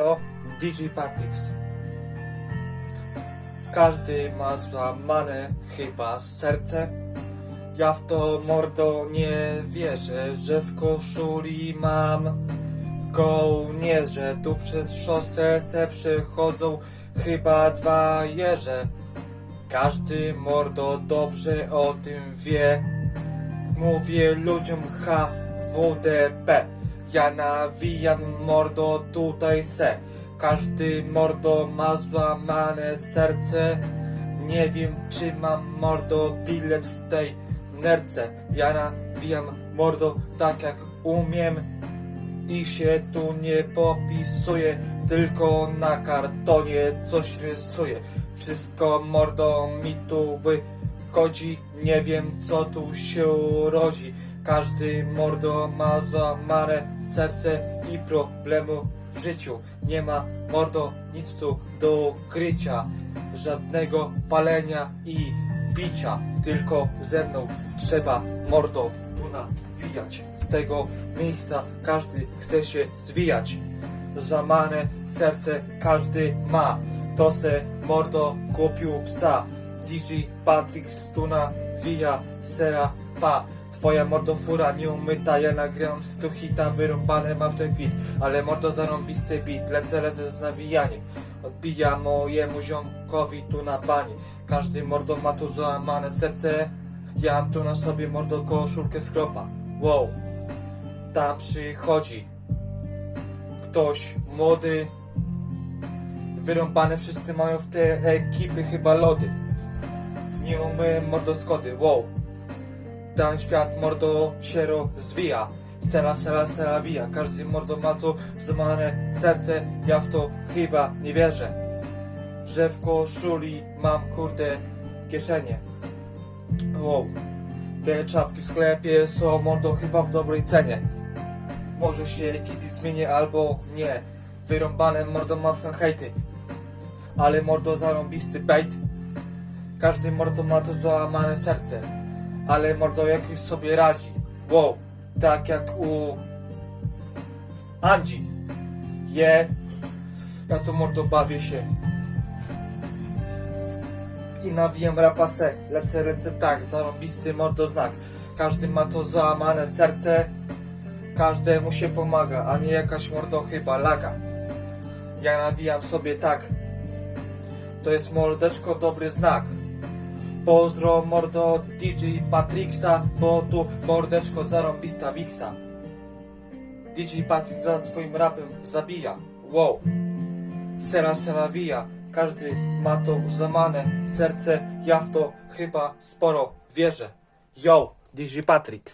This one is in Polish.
O, DJ Patix. Każdy ma złamane chyba serce. Ja w to mordo nie wierzę, że w koszuli mam kołnierze. Tu przez szosę se przechodzą chyba dwa jeże. Każdy mordo dobrze o tym wie. Mówię ludziom HWDP. Ja nawijam mordo tutaj se. Każdy mordo ma złamane serce. Nie wiem czy mam mordo bilet w tej nerce. Ja nawijam mordo tak jak umiem. I się tu nie popisuję, tylko na kartonie coś rysuję. Wszystko mordo mi tu wychodzi, nie wiem co tu się rodzi. Każdy mordo ma złamane serce i problemu w życiu. Nie ma mordo nic tu do ukrycia, żadnego palenia i picia. Tylko ze mną trzeba mordo nawijać. Z tego miejsca każdy chce się zwijać. Złamane serce każdy ma. To se mordo kupił psa. DJ Patrick Stuna wija sera pa. Twoja mordo fura nie umyta, ja nagrywam z tu hita, wyrąbane mam w ten kwit. Ale mordo zarąbisty beat, lecę, lecę z nawijaniem. Odbija mojemu ziomkowi tu na bani. Każdy mordo ma tu złamane serce. Ja mam tu na sobie mordo koszulkę skropa. Wow, tam przychodzi ktoś młody. Wyrąbane wszyscy mają w te ekipy chyba lody. Nie mamy mordo skody, wow. Ten świat mordo się rozwija. Sela, sela, sela wija. Każdy mordo ma tu złamane serce. Ja w to chyba nie wierzę. Że w koszuli mam kurde kieszenie. Wow. Te czapki w sklepie są mordo chyba w dobrej cenie. Może się kiedyś zmienię albo nie. Wyrąbane mordo ma w hejty. Ale mordo zarąbisty bait. Każdy mordo ma to złamane serce. Ale mordo jakoś sobie radzi. Wow. Tak jak u Andzi. Je. Ja to mordo bawię się. I nawijam rapasę. Lecę, lecę tak. Zarąbisty mordo znak. Każdy ma to złamane serce. Każdemu się pomaga, a nie jakaś mordo chyba laga. Ja nawijam sobie tak. To jest mordeczko dobry znak. Pozdro mordo DJ Patrixa, bo tu mordeczko zarąbista wiksa. DJ Patrick za swoim rapem zabija. Wow. Sera sera wija. Każdy ma to zamane serce. Ja w to chyba sporo wierzę. Yo, DJ Patrix.